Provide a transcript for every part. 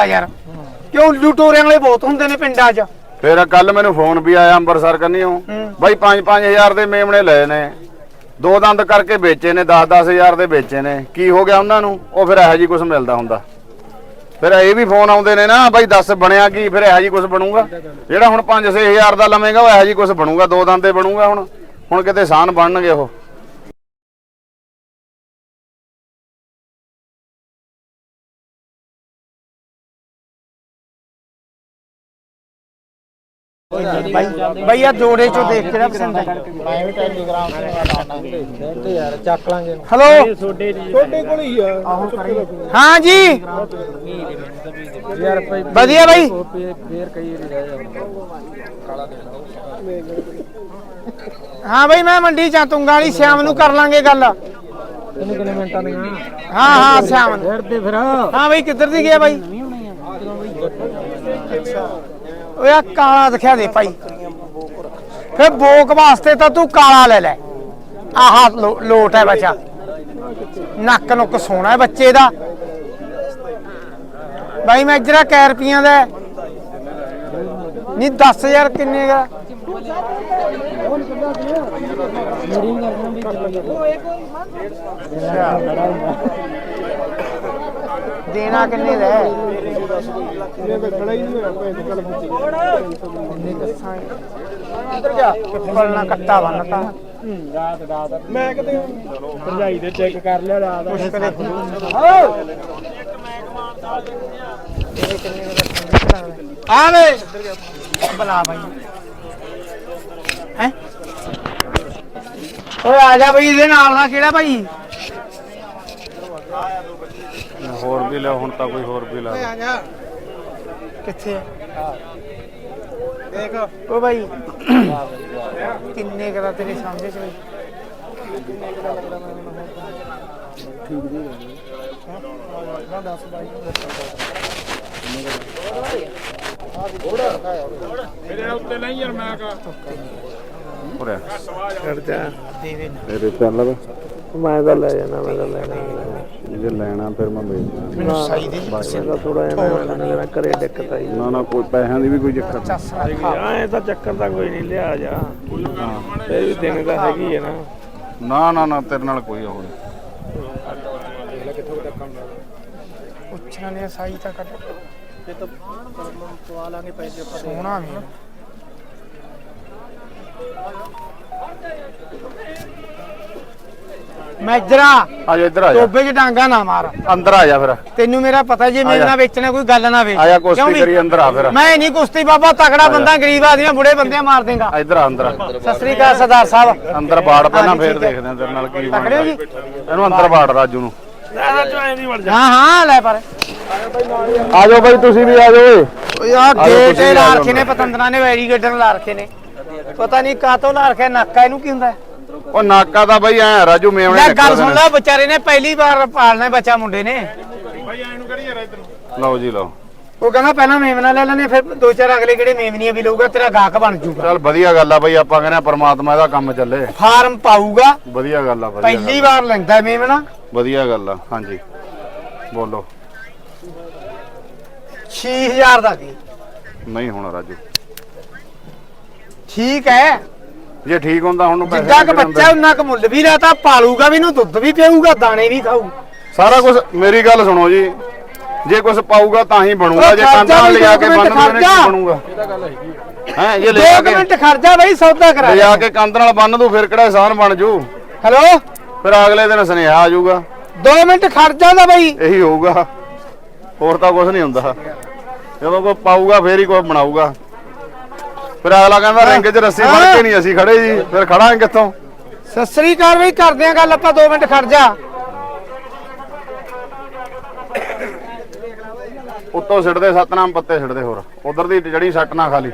ਆ ਯਾਰ। ਕਿਉਂ ਲੁਟੋਰਿਆਂ ਵਾਲੇ ਬਹੁਤ ਹੁੰਦੇ ਨੇ ਪਿੰਡਾਂ 'ਚ। ਫਿਰ ਕੱਲ ਮੈਨੂੰ ਫੋਨ ਵੀ ਆਇਆ ਅੰਮ੍ਰਿਤਸਰ ਕੰਨੀਓ। ਬਾਈ 5-5000 ਦੇ ਮੇਮਣੇ ਲਏ ਨੇ। ਦੋ ਦੰਦ ਕਰਕੇ ਵੇਚੇ ਨੇ 10-10000 ਦੇ ਵੇਚੇ ਨੇ। ਕੀ ਹੋ ਗਿਆ ਉਹਨਾਂ ਨੂੰ? ਉਹ ਫਿਰ ਇਹੋ ਜੀ ਕੁਝ ਮਿਲਦਾ ਹੁੰਦਾ। ਫਿਰ ਇਹ ਵੀ ਫੋਨ ਆਉਂਦੇ ਨੇ ਨਾ ਬਾਈ ਦੱਸ ਬਣਿਆ ਕੀ ਫਿਰ ਇਹੋ ਜੀ ਕੁਝ ਬਣੂਗਾ। ਜਿਹੜਾ ਹੁਣ 5-6000 ਦਾ ਲਵੇਂਗਾ ਉਹ ਇਹੋ ਜੀ ਕੁਝ ਬਣੂਗਾ ਦੋ ਦੰਦ ਦੇ ਬਣੂਗਾ ਹੁਣ। ਹੁਣ ਕਿਤੇ ਸਾਨ ਬਣਨਗੇ ਉਹ। ਬਾਈ ਬਾਈ ਆ ਜੋੜੇ 'ਚੋਂ ਦੇਖ ਕਿਹੜਾ ਪਸੰਦ ਹੈ ਮੈਂ ਵੀ ਟੈਲੀਗ੍ਰਾਮ ਤੇ ਕਰਨਾ ਤੇ ਯਾਰ ਚੱਕ ਲਾਂਗੇ ਹਲੋ ਤੁਹਾਡੇ ਕੋਲ ਹੀ ਆ ਹਾਂ ਜੀ। ਯਾਰ ਭਾਈ ਵਧੀਆ ਬਾਈ। ਫੇਰ ਕਈ ਵਾਰੀ ਰਹਿ ਜਾਂਦਾ ਹਾਂ ਬਾਈ ਮੈਂ ਮੰਡੀ ਚ ਤੁੰਗਾ ਵਾਲੀ ਸ਼ਾਮ ਨੂੰ ਕਰ ਲਾਂਗੇ ਗੱਲ। ਹਾਂ ਕਿੰਨੇ ਕਿੰਨੇ ਮਿੰਟਾਂ ਦੀਆਂ? ਹਾਂ ਸ਼ਾਮ ਨੂੰ। ਫੇਰ ਤੇ ਫਿਰ। ਹਾਂ ਬਾਈ ਕਿੱਧਰ ਦੀ ਗਿਆ ਬਾਈ? ਓਏ ਆ ਕਾਲਾ ਦਿਖਿਆ ਦੇ ਭਾਈ। ਫੇ ਬੋਕ ਵਾਸਤੇ ਤਾਂ ਤੂੰ ਕਾਲਾ ਲੈ ਲੈ। ਆਹ ਲੋਟ ਹੈ ਬੱਚਾ। ਨੱਕ ਨੁੱਕ ਸੋਹਣਾ ਹੈ ਬੱਚੇ ਦਾ। ਬਾਈ ਮੈਂ ਜਰਾ ਕੈ ਰੁਪਈਆਂ ਦਾ? ਨਹੀਂ 10000 ਕਿੰਨੇ ਦਾ? ਦੇਣਾ ਕਿੰਨੇ ਦਾ ਹੈ? ਇੱਧਰ ਜਾ। ਪਲਣਾ ਕੱਟਾ ਬੰਨਤਾ ਰਾਤ ਰਾਤ ਮੈਂ ਕਿਤੇ ਭਰਜਾਈ ਦੇ ਚੈੱਕ ਕਰ ਲਿਆ ਰਾਤ ਮੁਸ਼ਕਲੇ ਆਵੇ। ਬਲਾ ਭਾਈ ਹੈ? ਓਏ ਆ ਜਾ ਬਈ ਇਹਦੇ ਨਾਲ ਨਾ ਕਿਹੜਾ ਭਾਈ ਹੋਰ ਵੀ ਲਿਆ ਹੁਣ ਤਾਂ ਕੋਈ ਹੋਰ ਵੀ ਲਾ ਕਿੱਥੇ ਹੈ ਦੇਖ। ਓ ਭਾਈ ਕਿੰਨੇ ਕਦਾ ਤੇਰੀ ਸਮਝ ਚ ਬਈ ਉਰੇ ਦੇ ਦੇ ਤੇਰੇ ਚੱਲ ਵੇ ਮੈਂ ਤਾਂ ਲੈ ਜਾਣਾ ਮੈਂ ਤਾਂ ਲੈਣਾ ਜੇ ਲੈਣਾ ਫਿਰ ਮੈਂ ਵੇਚਦਾ ਮੈਨੂੰ ਸਹੀ ਦੇ ਜੀ ਪਾਸੇ ਥੋੜਾ ਜਿਹਾ ਮੈਂ ਕਰੇ ਦਿੱਕਤ ਆਈ। ਨਾ ਨਾ ਕੋਈ ਪੈਸਿਆਂ ਦੀ ਵੀ ਕੋਈ ਚੱਕਰ ਨਹੀਂ। ਐ ਤਾਂ ਚੱਕਰ ਤਾਂ ਕੋਈ ਨਹੀਂ ਲਿਆ ਜਾ। ਇਹ ਵੀ ਦਿਨ ਦਾ ਹੈਗੀ ਹੈ ਨਾ। ਨਾ ਨਾ ਨਾ ਤੇਰੇ ਨਾਲ ਕੋਈ ਉਹ ਨਹੀਂ। ਪੁੱਛਣਾ ਨੇ ਸਾਈ ਤਾਂ ਕੱਟ ਤੇ ਤਾਂ ਪਵਾ ਲਾਂਗੇ ਪੈਸੇ ਆਪਾਂ ਸੋਹਣਾ ਵੀ ਮੈਜਰਾ ਆ। ਜਾ ਇੱਧਰ ਆ ਜਾ। ਟੋਬੇ 'ਚ ਡਾਂਗਾ ਨਾ ਮਾਰ। ਅੰਦਰ ਆ ਜਾ ਫਿਰ। ਤੈਨੂੰ ਮੇਰਾ ਪਤਾ ਜੇ ਮੇਰੇ। ਨਾਲ ਵੇਚਣਾ ਕੋਈ ਗੱਲ ਨਾ ਵੇਚ ਆ ਜਾ ਕਿਉਂ ਕੁਸ਼ਤੀ? ਕਰੀ ਅੰਦਰ ਆ ਫਿਰ। ਮੈਂ ਨਹੀਂ ਕੁਸ਼ਤੀ ਬਾਬਾ ਤਕੜਾ ਬੰਦਾ ਗਰੀਬ ਆਦਮੀ ਬੁੜੇ ਬੰਦੇ ਮਾਰ ਦੇਗਾ। ਇੱਧਰ ਆ ਅੰਦਰ ਸਤਿ ਸ੍ਰੀ ਅਕਾਲ ਸਰਦਾਰ ਸਾਹਿਬ। ਅੰਦਰ ਬਾੜ ਪਹਿਲਾਂ ਫੇਰ। ਦੇਖਦੇ ਆ ਤੇਰੇ ਨਾਲ ਕੀ ਬਣਦਾ। ਇਹਨੂੰ ਅੰਦਰ ਬਾੜ ਰਾਜੂ ਨੂੰ। ਹਾਂ ਹਾਂ ਲੈ ਪਰ। ਆ ਜਾਓ ਬਾਈ ਤੁਸੀਂ ਵੀ ਆ ਜਾਓ ਓਏ। ਆ ਗੇਟ ਲਾ ਰੱਖੇ ਨੇ ਪਤੰਦਰਾਂ ਨੇ ਵੈਰੀਗੇਟਰ ਲਾ ਰੱਖੇ ਨੇ। ਪਤਾ ਨਹੀਂ ਕਾਤੋਂ ਲਾ ਰੱਖਿਆ ਨਾਕਾ ਇਹਨੂੰ ਕੀ ਹੁੰਦਾ ਉਹ ਨਾਕਾ ਦਾ ਬਾਈ ਐ ਰਾਜੂ ਮੇਵਣੇ ਲੈ ਗੱਲ ਸੁਣ ਲੈ ਵਿਚਾਰੇ ਨੇ ਪਹਿਲੀ ਵਾਰ ਪਾਲਣਾ ਬੱਚਾ ਮੁੰਡੇ ਨੇ। ਲਓ ਜੀ ਲਓ। ਉਹ ਕਹਿੰਦਾ ਪਹਿਲਾਂ ਮੇਮਨਾ ਲੈ ਲੈਣੇ ਫਿਰ ਦੋ ਚਾਰ ਅਗਲੇ ਕਿਹੜੇ ਮੇਮਨੀਆਂ ਵੀ ਲਊਗਾ ਤੇਰਾ ਗਾਹਕ ਬਣ ਜਾਊਗਾ ਚੱਲ ਵਧੀਆ ਗੱਲ ਆ ਬਾਈ ਆਪਾਂ ਕਹਿੰਦੇ ਆ ਪ੍ਰਮਾਤਮਾ ਦਾ ਕੰਮ ਚੱਲੇ। ਫਾਰਮ ਪਾਊਗਾ। ਵਧੀਆ ਗੱਲ ਆ ਵਧੀਆ ਪਹਿਲੀ ਵਾਰ ਲੈਂਦਾ ਮੇਮਨਾ। ਵਧੀਆ ਗੱਲ ਆ ਹਾਂਜੀ। ਬੋਲੋ। 6000 ਦਾ ਦੇ। ਨਹੀਂ ਹੋਣਾ ਰਾਜੂ। ਠੀਕ ਹੈ। ਜੇ ਠੀਕ ਹੁੰਦਾ ਹੁਣ ਨੂੰ ਪੈਸੇ ਜਿੱਦਾਂ ਕਿ ਬੱਚਾ ਉਹਨਾਂ ਕ ਮੁੱਲ ਵੀ ਲਾਤਾ ਪਾਲੂਗਾ ਵੀ ਨੂੰ ਦੁੱਧ ਵੀ ਪੀਊਗਾ ਦਾਣੇ ਵੀ ਖਾਊ। ਸਾਰਾ ਕੁਝ ਮੇਰੀ ਗੱਲ ਸੁਣੋ ਜੀ। ਜੇ ਕੁਝ ਪਾਊਗਾ ਤਾਂ ਹੀ ਬਣੂਗਾ ਜੇ ਵੀ ਲਿਜਾ ਕੇ ਦੋ ਮਿੰਟ ਬੰਨ ਦੂ ਖਰਚਾ। ਕੀ ਬਣੂਗਾ। ਹੈ ਦੋ ਲਿਜਾ ਕੁ ਕੇ ਮਿੰਟ ਖਰਚਾ ਬਈ ਸੌਦਾ ਕਰਾ ਲਿਜਾ ਕੇ ਕੰਦ ਨਾਲ ਬੰਨ ਦੂ ਫਿਰ ਕਿਹੜਾ ਆਸਾਨ ਬਣ ਜੂ? ਹੈਲੋ? ਫਿਰ ਅਗਲੇ ਦਿਨ ਸੁਨੇਹਾ ਆ ਜਾਊਗਾ। ਦੋ ਮਿੰਟ ਖਰਚਾ ਦਾ ਬਈ। ਇਹੀ ਹੋਊਗਾ। ਹੋਰ ਤਾਂ ਕੁਝ ਨਹੀਂ ਹੁੰਦਾ। ਜਦੋਂ ਕੋਈ ਪਾਊਗਾ ਫੇਰ ਹੀ ਕੋਈ ਬਣਾਊਗਾ। ਫਿਰ ਅਗਲਾ ਕਹਿੰਦਾ ਰਿੰਗ 'ਚ ਰੱਸੀ ਫੜ ਕੇ ਨਹੀਂ ਅਸੀਂ ਖੜੇ ਜੀ ਫਿਰ ਖੜਾਂਗੇ ਕਿੱਥੋਂ? ਸਤਿ ਸ੍ਰੀ ਅਕਾਲ ਬਈ ਕਰਦੇ ਆ ਗੱਲ ਆਪਾਂ ਦੋ ਮਿੰਟ ਖਰਚਾ ਉੱਤੋਂ ਸਿੱਟਦੇ ਸਤਨਾਮ ਪੱਤੇ ਸਿੱਟਦੇ ਹੋਰ। ਉਧਰ ਦੀ ਜੜੀ ਸੱਟ ਨਾ ਖਾਲੀ।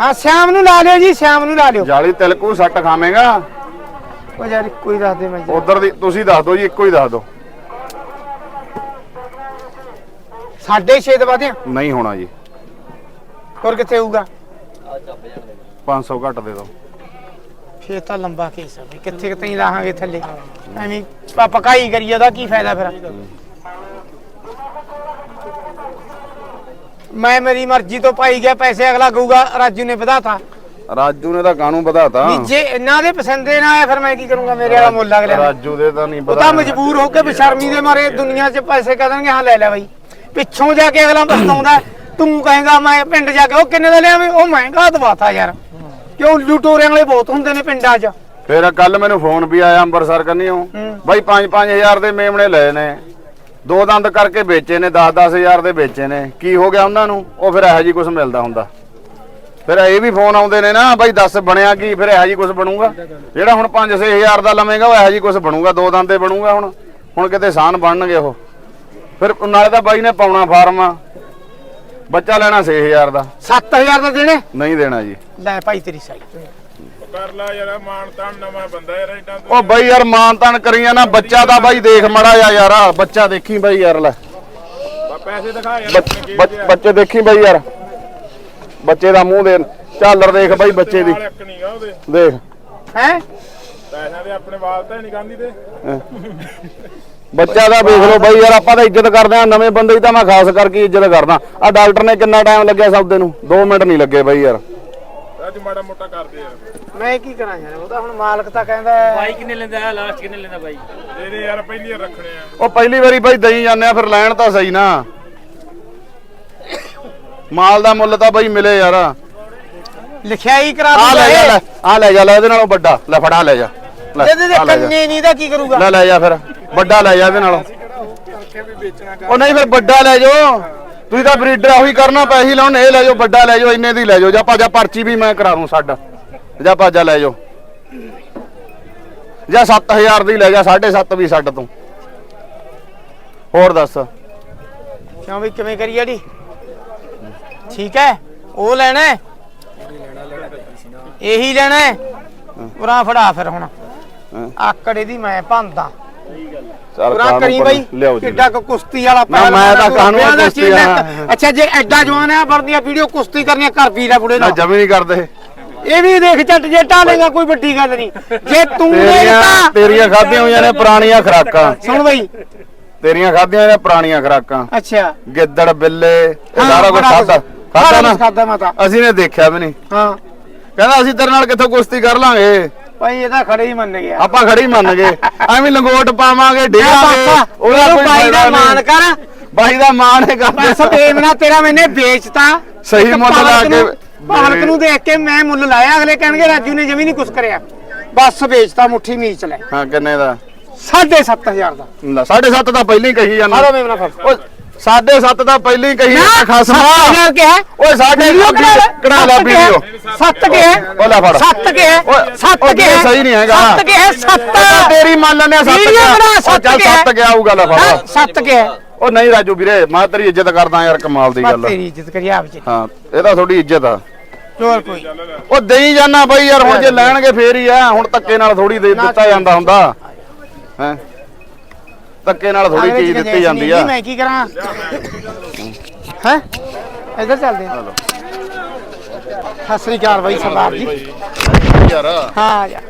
ਹਾਂ ਸ਼ਾਮ ਨੂੰ ਲਾ ਲਿਓ ਜੀ ਸ਼ਾਮ ਨੂੰ ਲਾ ਲਿਓ। ਜਾਲੀ ਤਿਲਕੂ ਸੱਟ ਖਾਵੇਂਗਾ? ਉਹ ਯਾਰ ਕੋਈ ਦੱਸ ਦੇ ਮੈਂ ਜੀ। ਉਧਰ ਦੀ ਤੁਸੀਂ ਦੱਸ ਦਿਓ ਜੀ ਇੱਕੋ ਹੀ ਦੱਸ ਦਿਓ। ਸਾਢੇ ਛੇ ਦੇ ਵਾਦੇ ਨਹੀਂ ਹੋਣਾ ਜੀ। ਹੋਰ ਕਿੱਥੇ ਹੋਊਗਾ? 500 ਘੱਟ ਦੇ ਦਿਓ। ਫੇਰ ਤਾਂ ਲੰਬਾ ਕੇਸ ਆ ਬਈ ਕਿੱਥੇ ਕਿਤੇ ਹੀ ਲਾਹਾਂਗੇ ਥੱਲੇ? ਐਵੇਂ ਪਾ ਪਕਾਈ ਕਰੀਏ ਉਹਦਾ ਕੀ ਫਾਇਦਾ ਫਿਰ? ਮੈਂ ਮੇਰੀ ਮਰਜ਼ੀ ਤੋਂ ਪਾਈ ਗਿਆ ਪੈਸੇ ਅਗਲਾ ਕਹੂਗਾ ਰਾਜੂ ਨੇ ਵਧਾਤਾ। ਰਾਜੂ ਨੇ ਤਾਂ ਕਾਨੂੰ ਵਧਾਤਾ? ਵੀ ਜੇ ਇਹਨਾਂ ਦੇ ਪਸੰਦੇ ਨਾ ਆਇਆ ਫਿਰ ਮੈਂ ਕੀ ਕਰੂੰਗਾ ਮੇਰੇ ਵਾਲਾ ਮੁੱਲ ਅਗਲੇ ਦਾ? ਰਾਜੂ ਦੇ ਤਾਂ ਨਹੀਂ ਉਹ ਤਾਂ ਮਜਬੂਰ ਹੋ ਕੇ ਬੇਸ਼ਰਮੀ ਦੇ ਮਾਰੇ ਦੁਨੀਆ 'ਚ ਪੈਸੇ ਕਹਿ ਦੇਣਗੇ ਹਾਂ ਲੈ ਲੈ ਬਾਈ। ਪਿੱਛੋਂ ਜਾ ਕੇ ਅਗਲਾ ਪਛਤਾਉਂਦਾ ਤੂੰ ਕਹੇਗਾ ਮੈਂ ਪਿੰਡ ਜਾ ਕੇ ਉਹ ਕਿੰਨੇ ਦਾ ਲਿਆ ਉਹ ਮਹਿੰਗਾ ਦਵਾਤਾ ਯਾਰ। ਕਿਉਂ ਲੁਟੋਰਿਆਂ ਵਾਲੇ ਬਹੁਤ ਹੁੰਦੇ ਨੇ ਪਿੰਡਾਂ 'ਚ। ਫਿਰ ਕੱਲ ਮੈਨੂੰ ਫੋਨ ਵੀ ਆਇਆ ਅੰਮ੍ਰਿਤਸਰ ਕੰਨੀਓ। ਬਾਈ 5-5000 ਦੇ ਮੇਮਣੇ ਲਏ ਨੇ। ਦੋ ਦੰਦ ਕਰਕੇ ਵੇਚੇ ਨੇ 10-10000 ਦੇ ਵੇਚੇ ਨੇ। ਕੀ ਹੋ ਗਿਆ ਉਹਨਾਂ ਨੂੰ? ਉਹ ਫਿਰ ਇਹੋ ਜੀ ਕੁਝ ਮਿਲਦਾ ਹੁੰਦਾ। ਫਿਰ ਇਹ ਵੀ ਫੋਨ ਆਉਂਦੇ ਨੇ ਨਾ ਬਾਈ ਦੱਸ ਬਣਿਆ ਕੀ ਫਿਰ ਇਹੋ ਜੀ ਕੁਝ ਬਣੂਗਾ। ਜਿਹੜਾ ਹੁਣ 5-6000 ਦਾ ਲਵੇਂਗਾ ਉਹ ਇਹੋ ਜੀ ਕੁਝ ਬਣੂਗਾ। ਦੋ ਦੰਦ ਦੇ ਬਣੂਗਾ ਹੁਣ। ਹੁਣ ਕਿਤੇ ਸਾਨ ਬਣਨਗੇ ਉਹ। ਫਿਰ ਨਾਲੇ ਤਾਂ ਬਾਈ ਨੇ ਪਾਉਣਾ ਫਾਰਮ ਆ। ਬੱਚਾ ਲੈਣਾ 6000 ਦਾ। 7000 ਦਾ ਦੇਣੇ? ਨਹੀਂ ਦੇਣਾ ਜੀ। ਲੈ ਭਾਈ ਤੇਰੀ ਸਾਈ। ਕਰ ਲਾ ਯਾਰ ਮਾਨ ਤਾਨ ਨਵਾਂ ਬੰਦਾ ਯਾਰ ਇਦਾਂ ਉਹ ਬਾਈ ਯਾਰ ਮਾਨ ਤਾਨ ਕਰੀਆਂ ਨਾ ਬੱਚਾ ਦਾ ਬਾਈ ਦੇਖ ਮੜਾ ਆ ਯਾਰ ਬੱਚਾ ਦੇਖੀ ਬਾਈ ਯਾਰ ਲੈ। ਪੈਸੇ ਦਿਖਾ ਯਾਰ ਬੱਚ- ਦੇਖੀ ਬਾਈ ਯਾਰ। ਬੱਚੇ ਦਾ ਮੂੰਹ ਦੇ ਝਾਲਰ ਦੇਖ ਬਾਈ ਬੱਚੇ ਦੀ। ਇੱਕ ਨਹੀਂ ਗਾ ਉਹਦੇ। ਦੇਖ। ਹੈ? ਪੈਸਿਆਂ ਦੇ ਆਪਣੇ ਵਾਲ ਤਾਂ ਨਹੀਂ ਗਾਂਦੀ ਤੇ ਬੱਚਾ ਦਾ ਵੇਖ ਲਓ ਬਾਈ ਯਾਰ ਆਪਾਂ ਤਾਂ ਇੱਜ਼ਤ ਕਰਦੇ ਆ ਨਵੇਂ ਬੰਦੇ ਦੀ ਤਾਂ ਮੈਂ ਖਾਸ ਕਰਕੇ ਇੱਜ਼ਤ ਕਰਦਾ। ਆ ਡਾਕਟਰ ਨੇ ਕਿੰਨਾ ਟਾਈਮ ਲੱਗਿਆ ਸੌਦੇ ਨੂੰ? 2 ਮਿੰਟ ਨਹੀਂ ਲੱਗੇ ਬਾਈ ਯਾਰ। ਅੱਜ ਮਾੜਾ ਮੋਟਾ ਕਰਦੇ ਯਾਰ ਮੈਂ ਕੀ ਕਰਾਂ ਯਾਰ ਉਹ ਤਾਂ ਹੁਣ ਮਾਲਕ ਤਾਂ ਕਹਿੰਦਾ ਬਾਈ ਕਿੰਨੇ ਲੈਂਦਾ ਲਾਸਟ ਕਿੰਨੇ ਲੈਂਦਾ ਬਾਈ? ਇਹਦੇ ਯਾਰ ਪਹਿਲੀ ਵਾਰ ਰੱਖਣੇ ਆ। ਉਹ ਪਹਿਲੀ ਵਾਰੀ ਬਾਈ ਦਈ ਜਾਂਦੇ ਆ ਫਿਰ ਲੈਣ ਤਾਂ ਸਹੀ ਨਾ। ਮਾਲ ਦਾ ਮੁੱਲ ਤਾਂ ਬਾਈ ਮਿਲੇ ਯਾਰ। ਆ ਲਿਖਿਆ ਹੀ ਕਰਾ ਲੈ ਜਾ ਆ ਲੈ ਜਾ ਲੈ ਇਹਦੇ ਨਾਲੋਂ ਵੱਡਾ। ਲੈ ਫੜਾ ਲੈ ਜਾ। ਲੈ ਇਹਦੇ। ਕੰਨੇ ਨਹੀਂ ਦਾ ਕੀ ਕਰੂਗਾ? ਲੈ ਲੈ ਜਾ ਫਿਰ। ਵੱਡਾ ਲੈ ਜਾ ਇਹਦੇ ਨਾਲੋਂ। ਉਹ ਨਹੀਂ ਫਿਰ ਵੱਡਾ ਲੈ ਜਾਓ। ਤੁਸੀਂ ਤਾਂ ਬਰੀਡਰ ਉਹੀ ਕਰਨਾ ਪੈਸੇ ਲਾਉਣ ਇਹ ਲੈ ਜਾਓ ਵੱਡਾ ਲੈ ਜਾਓ ਇੰਨੇ ਦੀ ਲੈ ਜਾਓ। ਜਾਂ ਭਾਜਾ ਪਰਚੀ ਵੀ ਮੈਂ ਕਰਾ ਦੂੰ ਛੱਡ ਜਾਂ ਭਾਜਾ ਲੈ ਜਾਓ। ਜਾਂ 7000 ਦੀ ਲੈ ਜਾ 7.5 ਵੀ ਛੱਡ ਤੂੰ। ਹੋਰ ਦੱਸ। ਕਿਉਂ ਵੀ ਕਿਵੇਂ ਕਰੀ ਜਾੜੀ ਠੀਕ ਹੈ ਉਹ ਲੈਣਾ ਹੈ? ਇਹੀ ਲੈਣਾ ਹੈ? ਉਰਾਂ ਫੜਾ ਫਿਰ ਹੁਣ। ਆਕੜੇ ਦੀ ਮੈਂ ਭੰਦਾ ਚੱਲ ਉਰਾਂ ਕਾਹਨੂੰ ਕਰੀ ਬਾਈ ਲਿਆਓ ਜੀ। ਕਿੱਡਾ ਕੁ ਕੁਸ਼ਤੀ ਵਾਲਾ ਨਾ, ਪਹਿਲਵਾਨ ਮੈਂ ਤਾਂ ਆ, ਕਾਹਨੂੰ ਵਿਆਹ ਦਾ ਕੁਸ਼ਤੀ ਸੀਨ ਹੈ। ਵਾਲਾ। ਅੱਛਾ ਜੇ ਐਡਾ ਜਵਾਨ ਹੈ ਵਰਦੀਆਂ ਵੀਡੀਓ ਕੁਸ਼ਤੀ ਕਰਨੀਆਂ ਘਰ ਵੀ ਲੈ ਬੁੜੇ ਨਾ ਦਾ ਜਮੀ ਨਹੀਂ ਕਰਦੇ। ਇਹ ਵੀ ਦੇਖ ਝੱਟ ਜੇ ਢਾਲੇਗਾ ਕੋਈ ਵੱਡੀ ਗੱਲ ਨਹੀਂ। ਜੇ ਤੂੰ ਤੇਰੀਆਂ ਦੇਖਤਾ ਤੇਰੀਆਂ ਖਾਧੀਆਂ ਹੋਈਆਂ ਨੇ ਪੁਰਾਣੀਆਂ ਖਰਾਕਾਂ। ਸੁਣ ਬਈ। ਤੇਰੀਆਂ ਖਾਧੀਆਂ ਨੇ ਪੁਰਾਣੀਆਂ ਖਰਾਕਾਂ। ਅੱਛਾ। ਗਿੱਦੜ ਬਿੱਲੇ ਇਹ ਹਾਂ, ਸਾਰਾ ਕੁਝ ਬੜਾ ਖਾਧਾ। ਖਾਧਾ ਸਾਰਾ ਨਾ? ਕੁਛ ਖਾਧਾ ਮੈਂ ਤਾਂ। ਅਸੀਂ ਨੇ ਦੇਖਿਆ ਵੀ ਨਹੀਂ। ਹਾਂ। ਕਹਿੰਦਾ ਅਸੀਂ ਤੇਰੇ ਨਾਲ ਕਿੱਥੋਂ ਕੁਸ਼ਤੀ ਕਰ ਲਾਂਗੇ? ਭਾਈ ਇਹ ਤਾਂ ਖੜੇ ਹੀ ਮੰਨ ਗਿਆ। ਆਪਾਂ ਖੜੀ ਮੰਨ ਗਏ। ਐਵੇਂ ਲੰਗੋਟ ਪਾਵਾਂਗੇ ਡੇਗਾਂਗੇ ਉਹਦਾ ਕੋਈ ਬਾਈ ਦਾ ਮਾਨ। ਕਰ। ਬਾਈ ਦਾ ਮਾਣ ਹੈ ਬਸ ਕਰਦੇ ਬੇਮਨਾ ਤੇਰਾ ਮੈਨੇ ਵੇਚਤਾ। ਸਹੀ ਮੁੱਲ ਲਾ ਕੇ ਨੂੰ- ਪਾਲਕ ਨੂੰ ਦੇਖ ਕੇ ਮੈਂ ਮੁੱਲ ਲਾਇਆ। ਅਗਲੇ ਕਹਿਣਗੇ ਰਾਜੂ ਨੇ ਜਮੀ ਨਹੀਂ ਕੁਛ ਕਰਿਆ। ਬਸ ਵੇਚਤਾ ਮੁੱਠੀ ਮੀਚ ਲੈ। ਹਾਂ ਕਿੰਨੇ ਦਾ? 7500 ਦਾ। ਲੈ, ਸਾਢੇ ਸੱਤ ਤਾਂ ਪਹਿਲਾਂ ਹੀ ਕਹੀ ਜਾਂਦਾ। ਮੇਮਨਾ ਫੜ। ਓਏ ਸਾਢੇ ਸੱਤ ਤਾਂ ਪਹਿਲਾਂ ਹੀ ਕਹੀ ਜਾਂਦਾ ਖਸਮਾ 7000 ਕੇ ਹੈ ਓਏ ਸਾਡੇ ਵੀਡੀਓ ਕਢਾ ਲੈ। ਵੀਡੀਓ। ਸੱਤ ਉਹ ਲੈ ਫੜ। ਸੱਤ ਓਏ, ਸੱਤ ਉਹ ਕੇ ਹੈ ਸਹੀ ਨਹੀਂ ਹੈਗਾ। ਸੱਤ ਕੇ ਹੈ ਸੱਤ। ਤੇਰੀ ਮੰਨ ਲੈਨੇ ਸੱਤ ਵੀਡੀਓ ਗਿਆ ਉਹ ਸੱਤ ਚੱਲ ਸੱਤ ਗਿਆ ਆਊਗਾ ਲੈ ਹਾਂ, ਫੜ ਸੱਤ ਕੇ ਹੈ ਉਹ ਨਹੀਂ ਰਾਜੂ ਵੀਰੇ ਮੈਂ ਤੇਰੀ ਇੱਜ਼ਤ ਕਰਦਾ ਯਾਰ ਕਮਾਲ ਦੀ ਗੱਲ। ਆ। ਤੇਰੀ ਇੱਜ਼ਤ ਕਰੀ ਆਪ ਜੀ ਹਾਂ ਇਹ ਤਾਂ ਤੁਹਾਡੀ ਇੱਜ਼ਤ ਆ। ਚੋਰ ਕੋਈ? ਉਹ ਦੇਈ ਜਾਣਾ ਬਈ ਯਾਰ ਹੁਣ ਜੇ ਲੈਣਗੇ ਫੇਰ ਹੀ ਆ ਹੁਣ ਧੱਕੇ ਨਾਲ ਥੋੜੀ ਦੇ ਦਿੱਤਾ ਜਾਂਦਾ ਹੁੰਦਾ। ਹੈ? ਧੱਕੇ ਨਾਲ ਥੋੜੀ ਚੀਜ਼ ਦਿੱਤੀ ਜਾਂਦੀ ਆ। ਮੈਂ ਕੀ ਕਰਾਂ? ਹੈ? ਇੱਧਰ ਚੱਲਦੇ ਆ ਸਤਿ ਸ੍ਰੀ ਅਕਾਲ ਬਾਈ ਸਰਦਾਰ ਜੀ। ਯਾਰ ਹਾਂ ਜਾ।